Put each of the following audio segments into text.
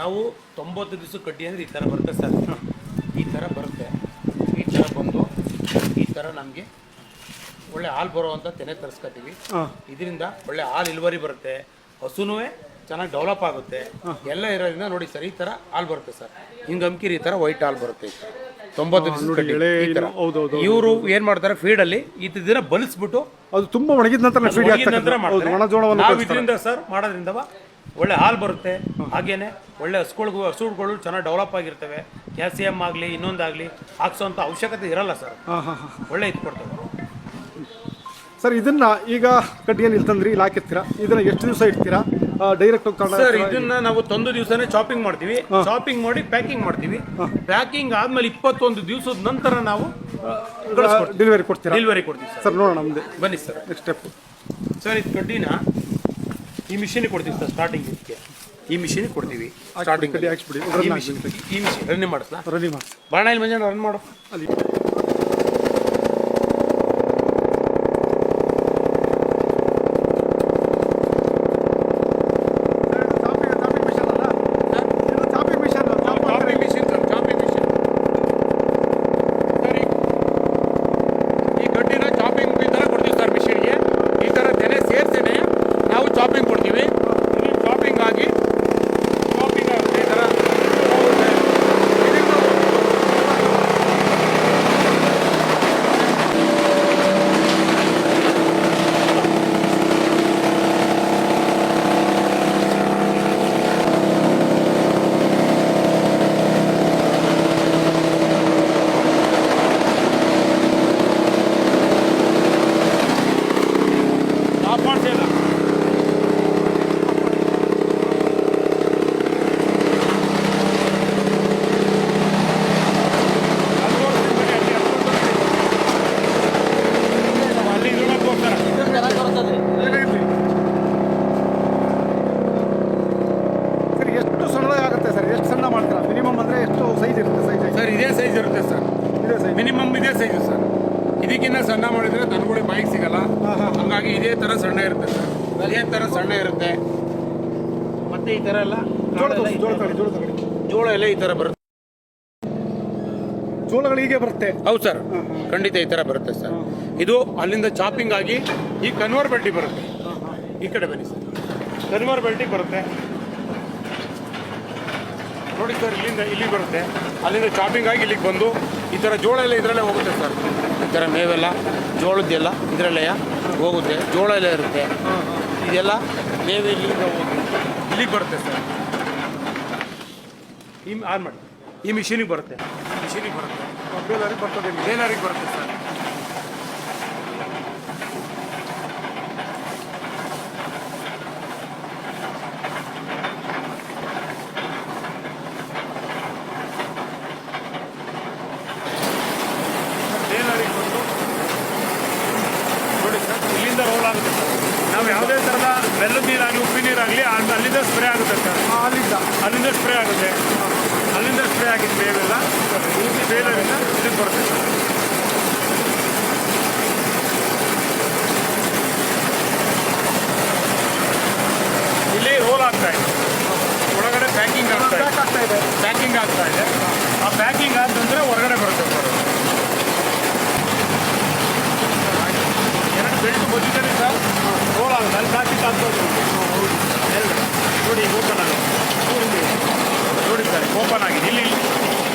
ನಾವು ತೊಂಬತ್ತು ದಿವಸ ಕಡ್ಡಿ ಅಂದರೆ ಈ ಥರ ಬರುತ್ತೆ ಸರ್. ಈ ಥರ ಬರುತ್ತೆ. ಈ ಥರ ಬಂದು ಈ ಥರ ನಮಗೆ ಒಳ್ಳೆ ಹಾಲು ಬರುವಂಥ ತೆನೆ ತರಿಸ್ಕೊತೀವಿ ಇದರಿಂದ ಒಳ್ಳೆ ಹಾಲು ಇಳುವರಿ ಬರುತ್ತೆ. ಹಸುನೂ ಚೆನ್ನಾಗಿ ಡೆವಲಪ್ ಆಗುತ್ತೆ. ಎಲ್ಲ ಇರೋದ್ರಿಂದ ನೋಡಿ ಸರ್ ಈ ಥರ ಹಾಲು ಬರುತ್ತೆ ಸರ್. ಹಿಂಗೆ ಅಮ್ಕಿರಿ ಈ ಥರ ವೈಟ್ ಹಾಲು ಬರುತ್ತೆ. ತೊಂಬತ್ತು ದಿವಸ ಇವರು ಏನು ಮಾಡ್ತಾರೆ ಫೀಡಲ್ಲಿ ಈ ದಿನ ಬಲಿಸ್ಬಿಟ್ಟು ಅದು ತುಂಬ ಒಣಗಿದ ನಂತರ ಫೀಡ್ ನಂತರ ಮಾಡ್ತಾರೆ. ನಾವು. ಇದರಿಂದ ಸರ್ ಮಾಡೋದ್ರಿಂದ ಒಳ್ಳೆ ಹಾಲು ಬರುತ್ತೆ. ಹಾಗೇನೆ ಒಳ್ಳೆ ಹಸುಗಳಿಗೂ ಹಸುಗಳು ಚೆನ್ನಾಗಿ ಡೆವಲಪ್ ಆಗಿರ್ತವೆ. ಕ್ಯಾಲ್ಸಿಯಂ ಆಗಲಿ ಇನ್ನೊಂದಾಗಲಿ ಹಾಕ್ಸೋಂಥ ಅವಶ್ಯಕತೆ ಇರಲ್ಲ ಸರ್. ಹಾಂ ಹಾಂ ಹಾಂ ಒಳ್ಳೆ ಇದು ಕೊಡ್ತವೆ. ಸರ್ ಇದನ್ನ ಈಗ ಕಡ್ಡಿಯನ್ನು ಇಲ್ಲಿ ತಂದ್ರಿ ಇಲ್ಲಿ ಹಾಕಿರ್ತೀರಾ? ಇದನ್ನ ಎಷ್ಟು ದಿವಸ ಇಡ್ತೀರಾ? ಡೈರೆಕ್ಟ್ ಸರ್ ಇದನ್ನ ನಾವು ತಂದು ದಿವಸನೇ ಶಾಪಿಂಗ್ ಮಾಡ್ತೀವಿ. ಶಾಪಿಂಗ್ ಮಾಡಿ ಪ್ಯಾಕಿಂಗ್ ಮಾಡ್ತೀವಿ. ಪ್ಯಾಕಿಂಗ್ ಆದ್ಮೇಲೆ ಇಪ್ಪತ್ತೊಂದು ದಿವಸದ ನಂತರ ನಾವು ಡೆಲಿವರಿ ಕೊಡ್ತೀರಾ? ಡೆಲಿವರಿ ಕೊಡ್ತೀವಿ ಸರ್. ನೋಡೋಣ ಬನ್ನಿ ಸರ್. ನೆಕ್ಸ್ಟ್ ಸ್ಟೆಪ್ ಸರ್ ಇದು ಕಡ್ಡಿನ ಈ ಮಿಷಿನ್ ಕೊಡ್ತೀವಿ ಸರ್ ಸ್ಟಾರ್ಟಿಂಗ್ ಇದಕ್ಕೆ ಈ ಮಿಷಿನ್ ಕೊಡ್ತೀವಿ ಸ್ಟಾರ್ಟಿಂಗ್ ಹಾಕ್ಸ್ಬಿಡಿ ಈ ಮಿಷಿನ್ ರನ್ನಿಂಗ್ ಮಾಡಿಸ್ಲಾ? ರನ್ನಿಂಗ್ ಮಾಡಿ ಬಾಣ ಇಲ್ಲಿ ಮಂಜಾನ ರನ್ ಮಾಡು. ಅಲ್ಲಿ chopping machine sir chopping machine sir ಈ- ಈ ಗಡ್ಡಿನ ಚಾಪಿಂಗ್ ಈ ಥರ ಕೊಡ್ತೀವಿ ಸರ್ ಮಿಷಿನ್ಗೆ ಈ ಥರ ತೆನೆ ಸೇರ್ಸೇನೆ ನಾವು ಚಾಪಿಂಗ್ ಕೊಡ್ತೀವಿ ಇಲ್ಲಿ ಚಾಪಿಂಗ್ ಆಗಿ ಚಾಪಿಂಗ್ ಆಗುತ್ತೆ ಈ ಥರ ಹೋಗುತ್ತೆ. ಇದರಿಂದ ಸ್ಟಾಪ್ ಮಾಡ್ತಿಲ್ಲ ಅಲ್ಲಿ ಇದ್ರೊಳಗೆ ಹೋಗ್ತಾರೆ ಸರ್ ಎಷ್ಟು ಸಣ್ಣದಾಗಿ ಆಗುತ್ತೆ ಸರ್ ಎಷ್ಟು ಸಣ್ಣ ಮಾಡ್ತೀರಾ ಮಿನಿಮಮ್ ಅಂದ್ರೆ ಎಷ್ಟು ಸೈಜ್ ಇರುತ್ತೆ ಸೈಜ್ ಸರ್ ಇದೇ ಸೈಜ್ ಇರುತ್ತೆ ಸರ್ ಇದೆ ಸೈಜ್ ಮಿನಿಮಮ್ ಇದೇ ಸೈಜು ಸರ್ ಇದಕ್ಕಿಂತ ಸಣ್ಣ ಮಾಡಿದ್ರೆ ದನಗಳಿಗೆ ಬಾಯಿಗೆ ಸಿಗಲ್ಲ ಹಂಗಾಗಿ ಇದೇ ಥರ ಸಣ್ಣ ಇರುತ್ತೆ ಸರ್. ಇದೇ ಥರ ಸಣ್ಣ ಇರುತ್ತೆ. ಮತ್ತೆ ಈ ಥರ ಎಲ್ಲ ಜೋಳ ಎಲ್ಲ ಈ ಥರ ಬರುತ್ತೆ. ಜೋಳಗಳು ಹೀಗೆ ಬರುತ್ತೆ. ಹೌದು ಸರ್. ಖಂಡಿತ ಈ ಥರ ಬರುತ್ತೆ ಸರ್. ಇದು ಅಲ್ಲಿಂದ ಚಾಪಿಂಗ್ ಆಗಿ ಈ ಕನ್ವರ್ ಬೆಲ್ಟಿಗೆ ಬರುತ್ತೆ. ಈ ಕಡೆ ಬನ್ನಿ ಸರ್. ಕನ್ವರ್ ಬೆಲ್ಟಿಗೆ ಬರುತ್ತೆ. ನೋಡಿ ಸರ್, ಇಲ್ಲಿಂದ ಇಲ್ಲಿಗೆ ಬರುತ್ತೆ. ಅಲ್ಲಿಂದ ಶಾಪಿಂಗ್ ಆಗಿ ಇಲ್ಲಿಗೆ ಬಂದು ಈ ಥರ ಜೋಳ ಎಲ್ಲ ಇದರಲ್ಲೇ ಹೋಗುತ್ತೆ ಸರ್. ಈ ಥರ ಮೇವೆಲ್ಲ, ಜೋಳದ್ದೆಲ್ಲ ಇದರಲ್ಲೇ ಹೋಗುತ್ತೆ. ಜೋಳ ಎಲ್ಲ ಇರುತ್ತೆ. ಇದೆಲ್ಲ ಮೇವೆ ಇಲ್ಲಿಂದ ಹೋಗುತ್ತೆ. ಇಲ್ಲಿಗೆ ಬರುತ್ತೆ ಸರ್. ಈ ಆನ್ ಮಾಡಿ. ಈ ಮಿಷಿನಿಗೆ ಬರುತ್ತೆ. ಮಿಷಿನಿಗೆ ಬರುತ್ತೆ. ಬೇಲರಿಗೆ ಬರ್ತದೆ. ಏನಾರಿಗೆ ಬರುತ್ತೆ ಸರ್ ಬೇಲರಿಗೆ ಬಂದು ನೋಡಿ ಸರ್ ಇಲ್ಲಿಂದ ರೋಲ್ ಆಗುತ್ತೆ ಸರ್ ನಾವು ಯಾವುದೇ ಥರದ ಬೆಲ್ಲದ ನೀರಾಗಲಿ ಉಪ್ಪಿ ನೀರಾಗಲಿ ಅಲ್ಲಿಂದ ಸ್ಪ್ರೇ ಆಗುತ್ತೆ ಸರ್. ಅಲ್ಲಿಂದ. ಅಲ್ಲಿಂದ ಸ್ಪ್ರೇ ಆಗುತ್ತೆ. ಅಲ್ಲಿಂದ ಸ್ಪ್ರೇ ಆಗಿದ್ದು ಬೇವೆಲ್ಲ ಬೇಲರಿಂದ ಇದಕ್ಕೆ ಬರುತ್ತೆ ಸರ್ ಇಲ್ಲಿ ರೋಲ್ ಆಗ್ತಾ ಇದೆ ಒಳಗಡೆ ಪ್ಯಾಕಿಂಗ್ ಆಗ್ತಾ ಇದೆ ಪ್ಯಾಕ್ ಆಗ್ತಾ ಇದೆ ಪ್ಯಾಕಿಂಗ್ ಆಗ್ತಾ ಇದೆ ಆ ಪ್ಯಾಕಿಂಗ್ ಆದಂದ್ರೆ ಹೊರಗಡೆ ಬರುತ್ತೆ ಸರ್ ಎರಡು ಬೆಲ್ಟ್ ಬಂದಿದ್ದಾರೆ ಸರ್ ಆಗುತ್ತೆ ಅಲ್ಲಿ ಪ್ಲಾಸ್ಟಿಕ್ ಹಾಕ್ಬೋದು ಎರಡು ನೋಡಿ ಓಪನ್ ಆಗಿದೆ ನೋಡಿ ಸರ್ ಓಪನ್ ಆಗಿದೆ ಇಲ್ಲಿ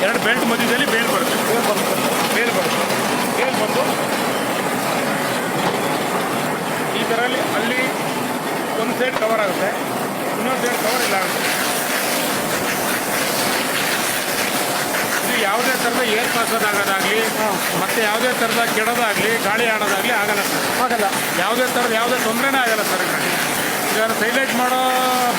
ಎರಡು ಬೆಲ್ಟ್ ಮಧ್ಯದಲ್ಲಿ ಬೇಲ್ ಬರುತ್ತೆ ಬೇಲ್ ಬರುತ್ತೆ ಬೇಲ್ ಬಂದು ಈ ಥರ ಅಲ್ಲಿ ಅಲ್ಲಿ ಒಂದು ಸೈಡ್ ಕವರ್ ಆಗುತ್ತೆ. ಇನ್ನೊಂದು ಸೈಡ್ ಕವರ್ ಇಲ್ಲ ಆಗುತ್ತೆ ಇದು ಯಾವುದೇ ಥರದ ಏರ್ ಪಾಸೋದು ಆಗೋದಾಗಲಿ ಮತ್ತೆ ಯಾವುದೇ ಥರದ ಕೆಡೋದಾಗಲಿ ಗಾಳಿ ಆಡೋದಾಗಲಿ ಆಗಲ್ಲ ಸರ್. ಆಗಲ್ಲ. ಯಾವುದೇ ಥರದ ಯಾವುದೇ ತೊಂದರೆನೇ ಆಗಲ್ಲ ಸರ್ ಈಗ ಸೈಲೈಟ್ ಮಾಡೋ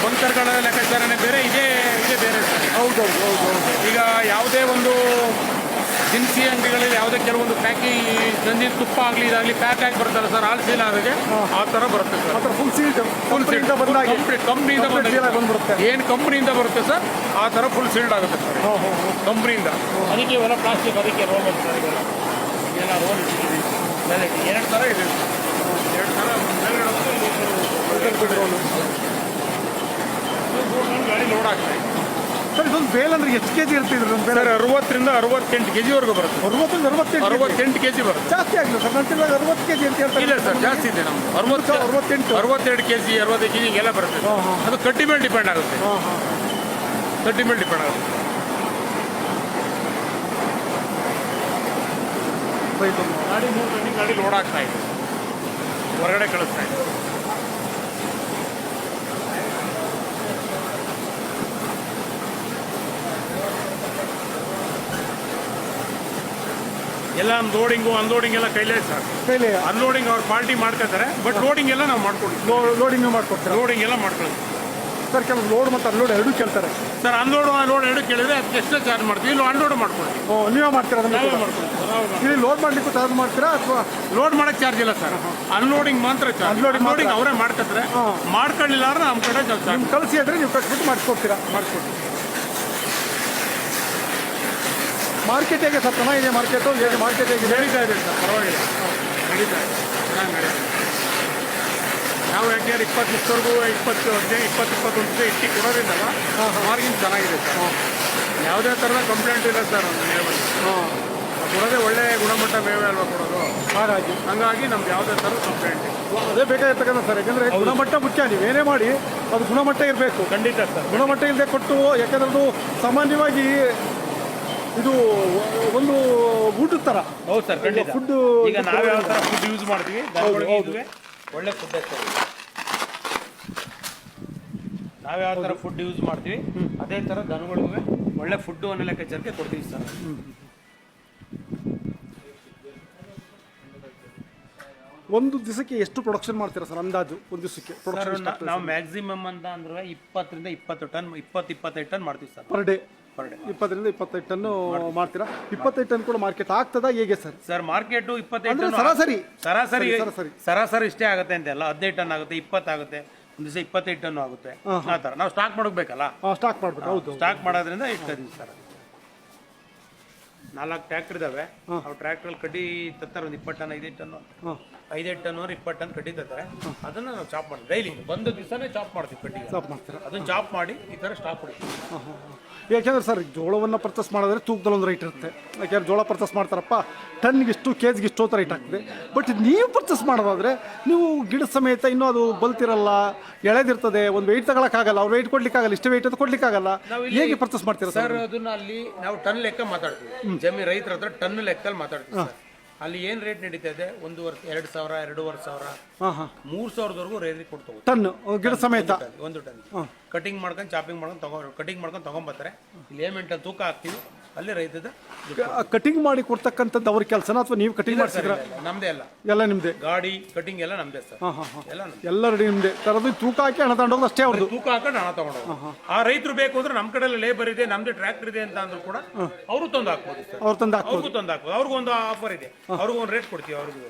ಬಂಕರ್ಗಳ ಲೆಕ್ಕಾಚಾರನೇ ಬೇರೆ ಇದೇ ಇದೇ ಬೇರೆ ಸರ್. ಹೌದೌದು ಹೌದು ಹೌದು ಹೌದು ಈಗ ಯಾವುದೇ ಒಂದು ದಿನಸಿ ಅಂಗಡಿಗಳಲ್ಲಿ ಯಾವುದೇ ಕೆಲವೊಂದು ಪ್ಯಾಕಿ ನಂದಿನ ತುಪ್ಪ ಆಗಲಿ ಇದಾಗಲಿ ಪ್ಯಾಕ್ ಆಗಿ ಬರ್ತಾರೆ ಸರ್ ಆಲ್ ಸೀಲ್ ಆದಾಗೆ ಆ ಥರ ಬರುತ್ತೆ sir full sealed full sealed complete ಕಂಪ್ನಿಯಿಂದ ಬಂದ್ಬಿಡುತ್ತೆ. ಏನು ಕಂಪ್ನಿಯಿಂದ ಬರುತ್ತೆ ಸರ್ ಆ ಥರ ಫುಲ್ ಸೀಲ್ಡ್ ಆಗುತ್ತೆ ಸರ್ ಹೋ ಹೋ ಹೋ. ಕಂಪ್ನಿಯಿಂದ ಅದಕ್ಕೆ ಇವೆಲ್ಲ ಪ್ಲಾಸ್ಟಿಕ್ ಅದಕ್ಕೆ ರೋಲ್ ಸರ್ ಇವೆಲ್ಲ. ಎಲ್ಲ ರೋಲ್ ಇಟ್ಟಿದ್ದೀವಿ ಮೇಲೆ ಎರಡು ಥರ ಇದೆ ಎರಡು ಥರ ಗಾಡಿ ಲೋಡ್ ಆಗ್ತದೆ ಸರ್ ಇದೊಂದು ಬೇಲ್ ಅಂದ್ರೆ ಎಷ್ಟು ಕೆಜಿ ಇರ್ತಿದ್ರು ಒಂದು ಬೇಲ್? ಸರ್ ಅರವತ್ತರಿಂದ ಅರವತ್ತೆಂಟು ಕೆ ಜಿವರೆಗೂ ಬರುತ್ತೆ. ಅರವತ್ತೊಂದು ಅರವತ್ತೆಂಟು ಅರವತ್ತೆಂಟು ಕೆ ಜಿ ಬರುತ್ತೆ. ಜಾಸ್ತಿ ಆಗಿಲ್ಲ ಸರ್ ನನ್ನ ತಿಳಿದಾಗ ಅರವತ್ತು ಕೆಜಿ ಅಂತ ಹೇಳ್ತಾರೆ ಇಲ್ಲ ಸರ್ ಜಾಸ್ತಿ ಇದೆ ನಮ್ದು. ಅರವತ್ತು ಅರವತ್ತೆಂಟು. ಅರವತ್ತೆರಡು K G KG K G ಎಲ್ಲ ಬರುತ್ತೆ. ಅದು ಕಟ್ಟಿ ಮೇಲೆ ಡಿಪೆಂಡ್ ಆಗುತ್ತೆ. ಹಾಂ ಹಾಂ ಕಟ್ಟಿ ಮೇಲೆ ಡಿಪೆಂಡ್ ಆಗುತ್ತೆ. ಗಾಡಿ ಮೂರು ಗಾಡಿ ಲೋಡ್ ಆಗ್ತಾ ಇದೆ. ಹೊರಗಡೆ ಕಳಿಸ್ತಾ ಇದೆ. ಎಲ್ಲ ಲೋಡಿಂಗು ಅನ್ಲೋಡಿಂಗ್ ಎಲ್ಲ ಕೈಲೇ ಸರ್. ಕೈಲಿ. ಅನ್ಲೋಡಿಂಗ್ ಅವ್ರು ಪಾರ್ಟಿ ಮಾಡ್ಕೊತಾರೆ ಬಟ್ ಲೋಡಿಂಗ್ ಎಲ್ಲ ನಾವು ಮಾಡ್ಕೊಡ್ತೀವಿ. ಲೋಡಿಂಗ್ ಮಾಡ್ಕೊಡ್ತೀವಿ ಲೋಡಿಂಗ್ ಎಲ್ಲ ಮಾಡ್ಕೊಳ್ತೀವಿ. ಸರ್ ಕೆಲವು ಲೋಡ್ ಮತ್ತು ಅನ್ಲೋಡ್ ಎರಡೂ ಕೇಳ್ತಾರೆ. ಸರ್ ಅನ್ಲೋಡ್ ಲೋಡ್ ಎರಡು ಕೇಳಿದ್ರೆ ಅದಕ್ಕೆ ಎಷ್ಟೇ ಚಾರ್ಜ್ ಮಾಡ್ತೀವಿ. ಇಲ್ಲ ಅನ್ಲೋಡ್ ಮಾಡ್ಕೊಡ್ತೀವಿ ಓ ನೀವೇ ಮಾಡ್ತೀರಾ ಅದನ್ನ ನಾವೇ? ಮಾಡ್ಕೊಡ್ತೀವಿ. ಇಲ್ಲಿ ಲೋಡ್ ಮಾಡ್ಲಿಕ್ಕೆ ಚಾರ್ಜ್ ಮಾಡ್ತೀರಾ ಅಥವಾ? ಲೋಡ್ ಮಾಡಕ್ ಚಾರ್ಜ್ ಇಲ್ಲ ಸರ್ ಅನ್ಲೋಡಿಂಗ್ ಮಾತ್ರ ಚಾರ್ಜ್ ಅನ್ಲೋಡಿಂಗ್ ಮಾತ್ರ. ಅವರೇ ಮಾಡ್ಕೊತಾರೆ. ಹಾ. ಮಾಡ್ಕೊಳ್ಳಿಲ್ಲ ಅಂದ್ರೆ ನಮ್ಮ ಕಡೆ ಚಾರ್ಜ್ ನಿಮ್ಗೆ ಕಳಿಸಿ ಅಂದರೆ ನೀವು ಕಟ್ಬಿಟ್ಟು ಮಾಡಿಸ್ಕೊಡ್ತೀರಾ ಮಾಡಿಸ್ಕೊಡ್ತೀವಿ ಮಾರ್ಕೆಟ್ ಹೇಗೆ ಸರ್ ಚೆನ್ನಾಗಿದೆ ಮಾರ್ಕೆಟು ಹೇಗೆ ಮಾರ್ಕೆಟ್ ಹೇಗೆ ನಡೀತಾ ಇದೆ ಸರ್ ಪರವಾಗಿಲ್ಲ. ನಡೀತಾ ಇದೆ. ಚೆನ್ನಾಗಿ ನಡೀತಾ ಇದೆ. ನಾವು ಯಾಕೆಂದ್ರೆ ಇಪ್ಪತ್ತು ನಿಮಿಷವರೆಗೂ ಇಪ್ಪತ್ತು ಹದಿನೈದು ಇಪ್ಪತ್ತು ಇಪ್ಪತ್ತೊಂದು ಇಟ್ಟು ಕೊಡೋದ್ರಿಂದಲ್ಲ ಮಾರ್ಗಿನ್ ಚೆನ್ನಾಗಿದೆ ಸರ್. ಯಾವುದೇ ಥರದ ಕಂಪ್ಲೇಂಟ್ ಇಲ್ಲ ಸರ್ ಒಂದು ಮೇವಲ್ಲಿ ಹಾಂ. ಕೊಡೋದೇ ಒಳ್ಳೆಯ ಗುಣಮಟ್ಟ ಮೇವೆ ಅಲ್ವಾ ಕೊಡೋದು? ಹಾಗಾಗಿ ಹಂಗಾಗಿ ನಮ್ದು ಯಾವುದೇ ಥರದ ಕಂಪ್ಲೇಂಟ್ ಇಲ್ಲ. ಅದೇ ಬೇಕಾಗಿರ್ತಕ್ಕಂಥ ಸರ್ ಯಾಕಂದರೆ ಗುಣಮಟ್ಟ ಮುಖ್ಯ ಏನೇ ಮಾಡಿ ಅದು ಗುಣಮಟ್ಟ ಇರಬೇಕು. ಖಂಡಿತ ಸರ್. ಗುಣಮಟ್ಟ ಇಲ್ಲದೆ ಕೊಟ್ಟು ಯಾಕಂದ್ರೆ ಅದು ಸಾಮಾನ್ಯವಾಗಿ ಇದು ಒಂದು ಊಟದ ಥರ ಹೌದು ಸರ್ ಖಂಡಿತ. ಫುಡ್ ಈಗ ನಾವು ಯಾವ ಥರ ಫುಡ್ ಯೂಸ್ ಮಾಡ್ತೀವಿ? ದನಗಳಿಗೆ ಹೌದು. ಇದುವೆ ಒಳ್ಳೆ ಫುಡ್ ಸರ್. ನಾವು ಯಾವ ಥರ ಫುಡ್ ಯೂಸ್ ಮಾಡ್ತೀವಿ? ಅದೇ ಥರ ದನಗಳಿಗೂ ಒಳ್ಳೆ ಫುಡ್ಡು ಅನ್ನೋ ಲೆಕ್ಕಾಚಾರಕ್ಕೆ ಕೊಡ್ತೀವಿ ಸರ್. ಒಂದು ದಿವಸಕ್ಕೆ ಎಷ್ಟು ಪ್ರೊಡಕ್ಷನ್ ಮಾಡ್ತೀರಾ ಸರ್ ಅಂದಾಜು? ಒಂದು ದಿವಸಕ್ಕೆ ಪ್ರೊಡಕ್ಷನ್ ನಾವು ಮ್ಯಾಕ್ಸಿಮಮ್ ಅಂತ ಅಂದ್ರೆ ಇಪ್ಪತ್ತರಿಂದ ಇಪ್ಪತ್ತು ಟನ್ ಇಪ್ಪತ್ತು ಇಪ್ಪತ್ತೈದು ಟನ್ ಮಾಡ್ತೀವಿ ಸರ್. ಪರ್ ಡೇ ಇಪ್ಪತ್ತರಿಂದ ಇಪ್ಪತ್ತೈದು ಟನ್ನು ಮಾಡ್ತೀರಾ? ಇಪ್ಪತ್ತೈದು ಟನ್ ಕೂಡ ಮಾರ್ಕೆಟ್ ಆಗ್ತದಾ ಹೇಗೆ ಸರ್? ಸರ್ ಮಾರ್ಕೆಟ್ ಇಪ್ಪತ್ತೈದು ಅಂದ್ರೆ ಟನ್ ಸರಾಸರಿ. ಸರಾಸರಿ ಸರಿ, ಸರಾಸರಿ. ಸರಾಸರಿ ಇಷ್ಟೇ ಆಗುತ್ತೆ ಅಂತೆಲ್ಲ. ಹದಿನೈದು ಟನ್ ಆಗುತ್ತೆ ಇಪ್ಪತ್ತಾಗುತ್ತೆ ಒಂದು ದಿವಸ ಇಪ್ಪತ್ತೈದು ಟನ್ ಆಗುತ್ತೆ ಆ ಥರ. ನಾವು ಸ್ಟಾಕ್ ಮಾಡಬೇಕಲ್ಲ? ಸ್ಟಾಕ್ ಮಾಡಬೇಕು. ಹೌದು ಸ್ಟಾಕ್ ಮಾಡೋದ್ರಿಂದ ಇಟ್ಕೋತೀವಿ ಸರ್. ನಾಲ್ಕು ಟ್ರ್ಯಾಕ್ಟರ್ ಇದಾವೆ. ಅವ್ರು ಟ್ರ್ಯಾಕ್ಟ್ರಲ್ಲಿ ಕಡ್ಡಿ ತತ್ತಾರೆ ಒಂದು ಇಪ್ಪತ್ತು ಟನ್ ಐದೈದು ಟನ್ ಹಾಂ. ಐದೈದು ಟನ್ ಅವ್ರು ಇಪ್ಪತ್ತು ಟನ್ ಕಟ್ಟಿದ್ದಾರೆ ಅದನ್ನು ನಾವು ಚಾಪ್ ಮಾಡಿ ಡೈಲಿ ಬಂದ ದಿವಸನೇ ಚಾಪ್ ಮಾಡ್ತೀವಿ ಕಟ್ಟಿಗೆ ಚಾಪ್ ಮಾಡ್ತೀರಾ? ಅದನ್ನ ಚಾಪ್ ಮಾಡಿ ಈ ಥರ ಸ್ಟಾಕ್ ಕೊಡ್ತೀವಿ ಹಾಂ ಹಾಂ ಹಾಂ. ಯಾಕೆಂದ್ರೆ ಸರ್ ಜೋಳವನ್ನು ಪರ್ಚೇಸ್ ಮಾಡಿದ್ರೆ ತೂಕದಲ್ಲಿ ಒಂದು ರೈಟ್ ಇರುತ್ತೆ. ಯಾಕೆಂದ್ರೆ ಜೋಳ ಪರ್ಚೇಸ್ ಮಾಡ್ತಾರಪ್ಪ ಟನ್ಗಿಷ್ಟು ಇಷ್ಟು ಕೆಜಿಗೆ ಇಷ್ಟು ಅಂತ ರೈಟ್ ಆಗ್ತದೆ. ಬಟ್ ನೀವು ಪರ್ಚೇಸ್ ಮಾಡೋದಾದ್ರೆ ನೀವು ಗಿಡ ಸಮೇತ ಇನ್ನೂ ಅದು ಬಲ್ತಿರಲ್ಲ ಎಳೆದಿರ್ತದೆ ಒಂದು ವೆಯ್ಟ್ ತಗೊಳಕ್ಕಾಗಲ್ಲ ಅವ್ರು ವೆಯ್ಟ್ ಕೊಡ್ಲಿಕ್ಕಾಗಲ್ಲ ಇಷ್ಟು ವೆಯ್ಟ್ ಅಂತ ಕೊಡ್ಲಿಕ್ಕಾಗಲ್ಲ. ಹೇಗೆ ಪರ್ಚೇಸ್ ಮಾಡ್ತೀರಾ ಸರ್? ಸರ್ ಅದನ್ನ ಅಲ್ಲಿ ನಾವು ಟನ್ ಲೆಕ್ಕ ಮಾತಾಡ್ತೀವಿ. ಜಮೀನ್ ರೈತರ ಹತ್ರ ಟನ್ ಲೆಕ್ಕದಲ್ಲಿ ಮಾತಾಡ್ತೀವಿ ಸರ್. ಅಲ್ಲಿ ಏನು ರೇಟ್ ನಡೀತಾ ಇದೆ? ಒಂದು ವರ್ಷ ಎರಡು ಸಾವಿರ ಎರಡೂವರೆ ಸಾವಿರ. ಹಾಂ ಹಾಂ. ಮೂರು ಸಾವಿರದವರೆಗೂ ರೇಟ್ ಕೊಟ್ಟು ತಗೋತೀವಿ ಟನ್ ಗಿಡ ಸಮೇತ. ಒಂದು ಟನ್. ಕಟಿಂಗ್ ಮಾಡ್ಕೊಂಡು ಚಾಪಿಂಗ್ ಮಾಡ್ಕೊಂಡು ತಗೋ ಕಟಿಂಗ್ ಮಾಡ್ಕೊಂಡು ತಗೊಂಬರ್ತಾರೆ ಇಲ್ಲಿ ಏಮೆಂಟಲ್ಲಿ ತೂಕ ಹಾಕ್ತೀವಿ. ಅಲ್ಲಿ ರೈತದ ಕಟಿಂಗ್ ಮಾಡಿ ಕೊಡ್ತಕ್ಕಂಥದ್ದು ಅವ್ರ ಕೆಲಸನ ಅಥವಾ ನೀವು ಕಟಿಂಗ್ ಮಾಡಿಸಿದ್ರ? ನಮ್ದೇ ಅಲ್ಲ. ಎಲ್ಲ ನಿಮ್ದೆ? ಗಾಡಿ ಕಟಿಂಗ್ ಎಲ್ಲ ನಮ್ದೇ ಸರ್. ಹಾಂ ಎಲ್ಲ ನಮ್ದೇ. ಎಲ್ಲ ರೆಡಿ ನಿಮ್ದೆ ತರದು ತೂಕ ಹಾಕಿ ಹಣ ತಗೊಂಡೋಗೋದು ಅಷ್ಟೇ ಅವ್ರದ್ದು? ತೂಕ ಹಾಕೊಂಡು ಹಣ ತಗೊಂಡು ಆ ರೈತರು ಬೇಕು ಅಂದ್ರೆ ನಮ್ಮ ಕಡೆ ಲೇಬರ್ ಇದೆ ನಮ್ದೇ ಟ್ರ್ಯಾಕ್ಟರ್ ಇದೆ ಅಂತ ಅಂದ್ರೂ ಕೂಡ ಅವರು ತಂದು ಹಾಕ್ಬೋದು ಸರ್. ಅವ್ರು ತಂದು ಹಾಕ್ಬೋದು. ಅವ್ರಿಗೂ ತಂದು ಹಾಕ್ಬೋದು. ಅವ್ರಿಗೊಂದು ಆಫರ್ ಇದೆ. ಅವ್ರಿಗೊಂದು ರೇಟ್ ಕೊಡ್ತೀವಿ ಅವ್ರಿಗೂ.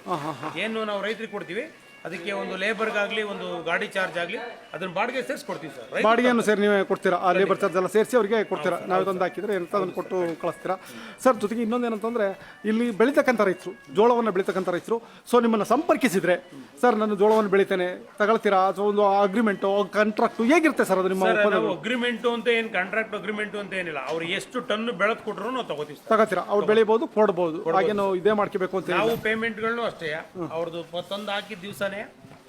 ಏನು ನಾವು ರೈತರಿಗೆ ಕೊಡ್ತೀವಿ ಅದಕ್ಕೆ ಒಂದು ಲೇಬರ್ಗಾಗಲಿ ಒಂದು ಗಾಡಿ ಚಾರ್ಜ್ ಆಗಲಿ ಅದನ್ನ ಬಾಡಿಗೆ ಸೇರಿಸಿ ಕೊಡ್ತೀವಿ ಸರ್. ರೈತ ಬಾಡಿಗೆಯನ್ನು ಸೇರಿ ನೀವೇ ಕೊಡ್ತೀರಾ? ಆ ಲೇಬರ್ ಚಾರ್ಜ್ ಎಲ್ಲ ಸೇರಿಸಿ ಅವರಿಗೆ ಕೊಡ್ತೀರಾ? ನಾವು ಇದೊಂದು ಹಾಕಿದ್ರೆ ಇರುತ್ತೆ ಅದನ್ನು ಕೊಟ್ಟು ಕಳಿಸ್ತೀರಾ? ಸರ್ ಜೊತೆಗೆ ಇನ್ನೊಂದೇನಂತಂದರೆ ಇಲ್ಲಿ ಬೆಳೀತಕ್ಕಂಥ ರೈತರು ಜೋಳವನ್ನು ಬೆಳೀತಕ್ಕಂಥ ರೈತರು ಸೊ ನಿಮ್ಮನ್ನು ಸಂಪರ್ಕಿಸಿದ್ರೆ ಸರ್ ನಾನು ಜೋಳವನ್ನು ಬೆಳಿತೇನೆ ತಗೊಳ್ತೀರಾ? ಅಥವಾ ಒಂದು ಅಗ್ರಿಮೆಂಟು ಕಾಂಟ್ರಾಕ್ಟು ಹೇಗಿರುತ್ತೆ ಸರ್ ಅದು ನಿಮ್ಮ ಸರ್ ಒಪ್ಪಂದ ನಾವು ಅಗ್ರಿಮೆಂಟ್ ಅಂತ ಏನು ಕಾಂಟ್ರಾಕ್ಟ್ ಅಗ್ರಿಮೆಂಟ್ ಅಂತ ಏನಿಲ್ಲ. ಅವ್ರು ಎಷ್ಟು ಟನ್ ಬೆಳೆದು ಕೊಟ್ರು ನಾವು ತಗೋತೀವಿ ಸರ್. ತಗೋತೀರಾ? ಅವ್ರು ಬೆಳಿಬೋದು ಕೊಡ್ಬೋದು. ಹಾಗೆ ನಾವು ಇದೇ ಮಾಡ್ಕೋಬೇಕು ಅಂತ ಹೇಳಿ ನಾವು ಪೇಮೆಂಟ್ಗಳನ್ನು ಅಷ್ಟೇ. ಅವ್ರದ್ದು ತಂದು ಹಾಕಿದ ದಿವಸನೇ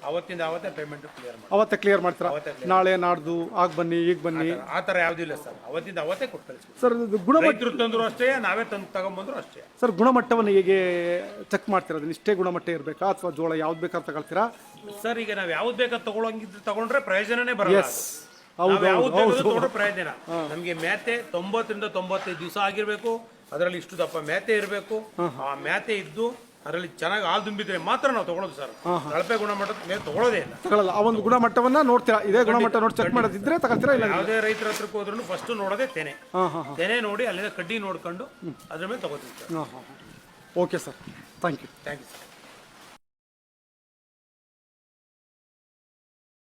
ಅವತ್ತಿಂದ ಅವತ್ತೇ ಪೇಮೆಂಟ್ ಕ್ಲಿಯರ್ ಮಾಡಿ ಅವತ್ತೇ ಕ್ಲಿಯರ್ ಮಾಡ್ತೀರಾ? ನಾಳೆ ನಾಡ್ದು ಆಗ ಬನ್ನಿ ಈಗ ಬನ್ನಿ. ಆ ಥರ ಯಾವುದೂ ಇಲ್ಲ ಸರ್. ಅವತ್ತಿಂದ ಅವತ್ತೇ ಕೊಟ್ಟು ಸರ್ ಇದು ಗುಣಮಟ್ಟ ರೈತರು ತಂದ್ರು ಅಷ್ಟೇ ನಾವೇ ತಂದು ತಗೊಂಬಂದ್ರು ಅಷ್ಟೇ. ಸರ್ ಗುಣಮಟ್ಟವನ್ನು ಹೇಗೆ ಚೆಕ್ ಮಾಡ್ತೀರಾ? ಅದನ್ನ ಇಷ್ಟೇ ಗುಣಮಟ್ಟ ಇರಬೇಕಾ? ಅಥವಾ ಜೋಳ ಯಾವ್ದು ಬೇಕಾದ್ರೆ ತಗೊಳ್ತೀರಾ? ಸರ್ ಈಗ ನಾವು ಯಾವ್ದು ಬೇಕಾದ ತಗೊಳಂಗಿದ್ರೆ ತಗೊಂಡ್ರೆ ಪ್ರಯೋಜನನೇ ಬರಲ್ಲ ಎಸ್ ಹೌದು ನಾವ್ ಯಾವ್ದು ಹೌದು ಬೇಕಾದ್ರೂ ತಗೊಂಡ್ರೆ ಪ್ರಯೋಜನ. ನಮಗೆ ಮ್ಯಾತೆ ತೊಂಬತ್ತರಿಂದ ತೊಂಬತ್ತೈದು ದಿವಸ ಆಗಿರ್ಬೇಕು. ಅದರಲ್ಲಿ ಇಷ್ಟು ದಪ್ಪ ಮ್ಯಾತೆ ಇರಬೇಕು. ಆ ಮ್ಯಾತೆ ಇದ್ದು ಅದರಲ್ಲಿ ಚೆನ್ನಾಗಿ ಹಾಲು ತುಂಬಿದ್ರೆ ಮಾತ್ರ ನಾವು ತಗೊಳೋದು ಸರ್. ಕಳಪೆ ಗುಣಮಟ್ಟದ ಮೇಲೆ ತಗೊಳ್ಳೋದೇ ಇಲ್ಲ. ತಗೊಳ್ಳಲ್ಲ ಆ ಒಂದು ಗುಣಮಟ್ಟವನ್ನ ನೋಡ್ತೀರಾ? ಇದೇ ಗುಣಮಟ್ಟ ನೋಡಿ ಚೆಕ್ ಮಾಡೋದಿದ್ರೆ ತಗೊಳ್ತೀರಾ ಇಲ್ಲ ಯಾವುದೇ ರೈತರ ಹತ್ರಕ್ಕೆ ಹೋದ್ರು ಫಸ್ಟ್ ನೋಡೋದೇ ತೆನೆ. ಹಾಂ ಹಾಂ ತೆನೆ ನೋಡಿ ಅಲ್ಲಿಂದ ಕಡ್ಡಿ ನೋಡ್ಕೊಂಡು ಅದ್ರ ಮೇಲೆ ತಗೋತೀವಿ ಸರ್. ಹಾಂ ಹಾಂ okay sir thank you thank you sir